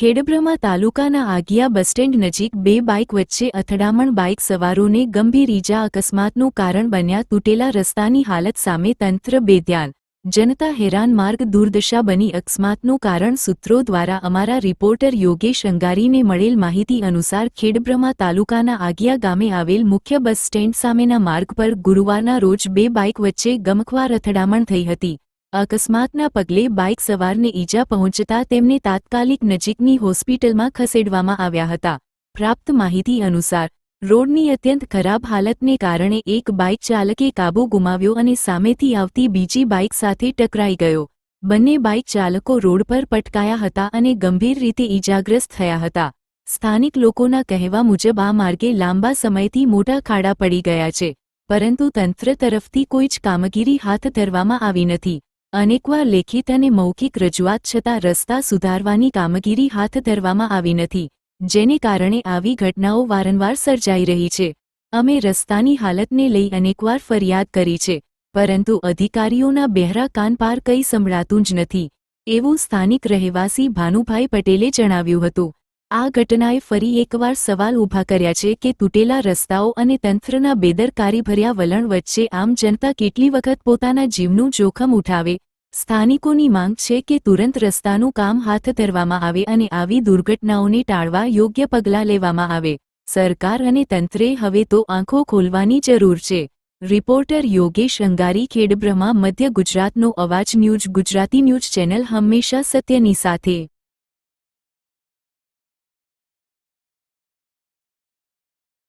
ખેડબ્રહ્મા તાલુકાના આગિયા bus stand નજીક બે બાઇક વચ્ચે અથડામણ બાઇક સવારોને ગંભીર ઈજા અકસ્માતનું કારણ બન્યા તૂટેલા રસ્તાની હાલત સામે તંત્ર બેધ્યાન જનતા હેરાન માર્ગ દુર્દશા બની અકસ્માતનું કારણ સૂત્રો દ્વારા અમારા રિપોર્ટર યોગેશ અંગારીને મળેલ માહિતી અનુસાર ખેડબ્રહ્મા તાલુકાના આગિયા ગામે આવેલ મુખ્ય બસ સ્ટેન્ડ સામેના માર્ગ પર ગુરુવારના રોજ બે બાઇક વચ્ચે ગમખ્વાર અથડામણ થઈ હતી. અકસ્માતના પગલે બાઇક સવારને ઈજા પહોંચતા તેમને તાત્કાલિક નજીકની હોસ્પિટલમાં ખસેડવામાં આવ્યા હતા. પ્રાપ્ત માહિતી અનુસાર, રોડની અત્યંત ખરાબ હાલતને કારણે એક બાઇક ચાલકે કાબુ ગુમાવ્યો અને સામેથી આવતી બીજી બાઇક સાથે ટકરાઈ ગયો. બંને બાઇક ચાલકો રોડ પર પટકાયા હતા અને ગંભીર રીતે ઈજાગ્રસ્ત થયા હતા. સ્થાનિક લોકોના કહેવા મુજબ આ માર્ગે લાંબા સમયથી મોટા ખાડા પડી ગયા છે, પરંતુ તંત્ર તરફથી કોઈ જ કામગીરી હાથ ધરવામાં આવી નથી. અનેકવાર લેખિત અને મૌખિક રજૂઆત છતાં રસ્તા સુધારવાની કામગીરી હાથ ધરવામાં આવી નથી, જેને કારણે આવી ઘટનાઓ વારંવાર સર્જાઈ રહી છે. અમે રસ્તાની હાલતને લઈ અનેકવાર ફરિયાદ કરી છે, પરંતુ અધિકારીઓના બહેરા કાન પાર કંઈ સંભળાતું જ નથી, એવું સ્થાનિક રહેવાસી ભાનુભાઈ પટેલે જણાવ્યું હતું. આ ઘટનાએ ફરી એકવાર સવાલ ઊભા કર્યા છે કે તૂટેલા રસ્તાઓ અને તંત્રના બેદરકારીભર્યા વલણ વચ્ચે આમ જનતા કેટલી વખત પોતાના જીવનું જોખમ ઉઠાવે? સ્થાનિકોની માંગ છે કે તુરંત રસ્તાનું કામ હાથ ધરવામાં આવે અને આવી દુર્ઘટનાઓને ટાળવા યોગ્ય પગલાં લેવામાં આવે. સરકાર અને તંત્રે હવે તો આંખો ખોલવાની જરૂર છે. રિપોર્ટર યોગેશ અંગારી, ખેડબ્રહ્મા, મધ્ય ગુજરાતનો અવાજ ન્યૂઝ, ગુજરાતી ન્યૂઝ ચેનલ હંમેશા સત્યની સાથે